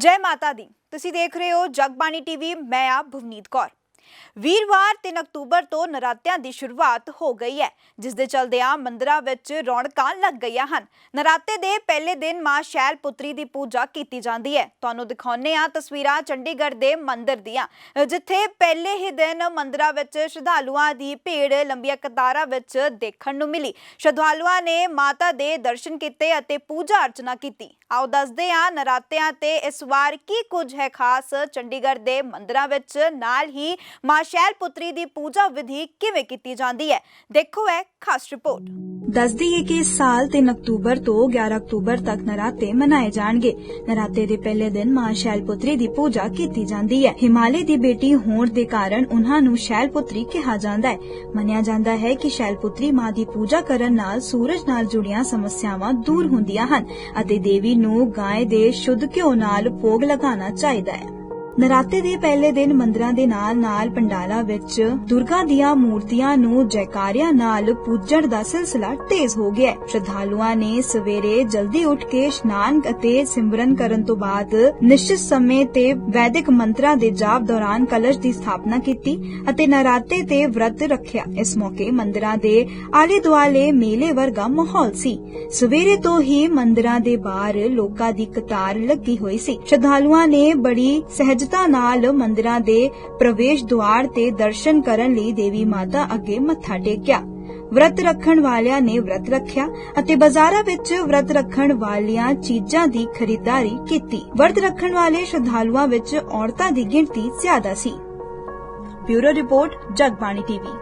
ਜੈ ਮਾਤਾ ਦੀ। ਤੁਸੀਂ ਦੇਖ ਰਹੇ ਹੋ ਜਗਬਾਣੀ ਟੀਵੀ ਮੈਂ ਆ ਭਵਨੀਤ ਕੌਰ। ਵੀਰਵਾਰ 3 ਅਕਤੂਬਰ ਤੋਂ ਨਰਾਤਿਆਂ ਦੀ ਸ਼ੁਰੂਆਤ ਹੋ ਗਈ ਹੈ, ਜਿਸ ਦੇ ਚਲਦਿਆਂ ਮੰਦਰਾਂ ਵਿੱਚ ਰੌਣਕਾਂ ਲੱਗ ਗਈਆਂ ਹਨ। ਨਰਾਤੇ ਦੇ ਪਹਿਲੇ ਦਿਨ ਮਾਂ ਸ਼ੈਲ ਪੁੱਤਰੀ ਦੀ ਪੂਜਾ ਕੀਤੀ ਜਾਂਦੀ ਹੈ। ਤੁਹਾਨੂੰ ਦਿਖਾਉਂਦੇ ਆ ਤਸਵੀਰਾਂ ਚੰਡੀਗੜ੍ਹ ਦੇ ਮੰਦਿਰ ਦੀਆਂ, ਜਿੱਥੇ ਪਹਿਲੇ ਹੀ ਦਿਨ ਮੰਦਰਾਂ ਵਿੱਚ ਸ਼ਰਧਾਲੂਆਂ ਦੀ ਭੀੜ ਲੰਬੀਆਂ ਕਤਾਰਾਂ ਵਿੱਚ ਦੇਖਣ ਨੂੰ ਮਿਲੀ। ਸ਼ਰਧਾਲੂਆਂ ਨੇ ਮਾਤਾ ਦੇ ਦਰਸ਼ਨ ਕੀਤੇ ਅਤੇ ਪੂਜਾ ਅਰਚਨਾ ਕੀਤੀ। ਆਓ ਦੱਸਦੇ ਹਾਂ ਨਰਾਤਿਆਂ ਤੇ ਇਸ ਵਾਰ ਕੀ ਕੁਝ ਹੈ ਖਾਸ ਚੰਡੀਗੜ੍ਹ ਦੇ ਮੰਦਰਾਂ ਵਿੱਚ, ਨਾਲ ਹੀ ਮਾਂ ਸ਼ੈਲ ਪੁੱਤਰੀ ਦੀ ਪੂਜਾ ਵਿਧੀ ਕਿਵੇਂ ਕੀਤੀ ਜਾਂਦੀ ਹੈ? ਦੇਖੋ ਇਹ ਖਾਸ ਰਿਪੋਰਟ। ਦੱਸਦੀ ਹੈ ਕਿ ਇਸ ਸਾਲ 3 ਅਕਤੂਬਰ ਤੋਂ 11 ਅਕਤੂਬਰ ਤੱਕ ਨਰਾਤੇ ਮਨਾਏ ਜਾਣਗੇ। ਨਰਾਤੇ ਦੇ ਪਹਿਲੇ ਦਿਨ ਮਾਂ ਸ਼ੈਲਪੁਤਰੀ ਦੀ ਪੂਜਾ ਕੀਤੀ ਜਾਂਦੀ ਹੈ। ਹਿਮਾਲੇ ਦੀ ਬੇਟੀ ਹੋਣ ਦੇ ਕਾਰਨ ਉਹਨਾਂ ਨੂੰ ਸ਼ੈਲਪੁਤਰੀ ਕਿਹਾ ਜਾਂਦਾ ਹੈ। ਮੰਨਿਆ ਜਾਂਦਾ ਹੈ ਕਿ ਸ਼ੈਲਪੁਤਰੀ ਮਾਂ ਦੀ ਪੂਜਾ ਕਰਨ ਨਾਲ ਸੂਰਜ ਨਾਲ ਜੁੜੀਆਂ ਸਮੱਸਿਆਵਾਂ ਦੂਰ ਹੁੰਦੀਆਂ ਹਨ ਅਤੇ ਦੇਵੀ ਨੂੰ ਗਾਂ ਦੇ ਸ਼ੁੱਧ ਘਿਓ ਨਾਲ ਭੋਗ ਲਗਾਉਣਾ ਚਾਹੀਦਾ ਹੈ। ਨਰਾਤੇ ਦੇ ਪਹਿਲੇ ਦਿਨ ਮੰਦਰਾਂ ਦੇ ਨਾਲ-ਨਾਲ ਪੰਡਾਲਾਂ ਵਿੱਚ ਦੁਰਗਾ ਦੀਆਂ ਮੂਰਤੀਆਂ ਨੂੰ ਜੈਕਾਰਿਆਂ ਨਾਲ ਪੂਜਣ ਦਾ ਸਿਲਸਿਲਾ ਤੇਜ਼ ਹੋ ਗਿਆ ਸ਼ਰਧਾਲੂਆਂ ਨੇ ਸਵੇਰੇ ਜਲਦੀ ਉੱਠ ਕੇ ਇਸ਼ਨਾਨ ਅਤੇ ਸਿਮਰਨ ਕਰਨ ਤੋਂ ਬਾਅਦ ਨਿਸ਼ਚਿਤ ਸਮੇਂ ਤੇ ਵੈਦਿਕ ਮੰਤਰਾਂ ਦੇ ਜਾਪ ਦੌਰਾਨ ਕਲਸ਼ ਦੀ ਸਥਾਪਨਾ ਕੀਤੀ ਅਤੇ ਨਰਾਤੇ ਤੇ ਵਰਤ ਰੱਖਿਆ। ਇਸ ਮੌਕੇ ਮੰਦਰਾਂ ਦੇ ਆਲੇ ਦੁਆਲੇ ਮੇਲੇ ਵਰਗਾ ਮਾਹੌਲ ਸੀ। ਸਵੇਰੇ ਤੋਂ ਹੀ ਮੰਦਰਾਂ ਦੇ ਬਾਹਰ ਲੋਕਾਂ ਦੀ ਕਤਾਰ ਲੱਗੀ ਹੋਈ ਸੀ। ਸ਼ਰਧਾਲੂਆਂ ਨੇ ਬੜੀ ਸਹਿਜ ਸਹਿਜਤਾ ਨਾਲ ਮੰਦਿਰਾਂ ਦੇ ਪ੍ਰਵੇਸ਼ ਦੁਆਰ ਤੇ ਦਰਸ਼ਨ ਕਰਨ ਲਈ ਦੇਵੀ ਮਾਤਾ ਅੱਗੇ ਮੱਥਾ ਟੇਕਿਆ। ਵਰਤ ਰੱਖਣ ਵਾਲਿਆਂ ਨੇ ਵਰਤ ਰੱਖਿਆ ਅਤੇ ਬਾਜ਼ਾਰਾਂ ਵਿੱਚ ਵਰਤ ਰੱਖਣ ਵਾਲੀਆਂ ਚੀਜ਼ਾਂ ਦੀ ਖਰੀਦਦਾਰੀ ਕੀਤੀ। ਵਰਤ ਰੱਖਣ ਵਾਲੇ ਸ਼ਰਧਾਲੂਆਂ ਵਿੱਚ ਔਰਤਾਂ ਦੀ ਗਿਣਤੀ ਜ਼ਿਆਦਾ ਸੀ। Bureau report, Jagbani TV.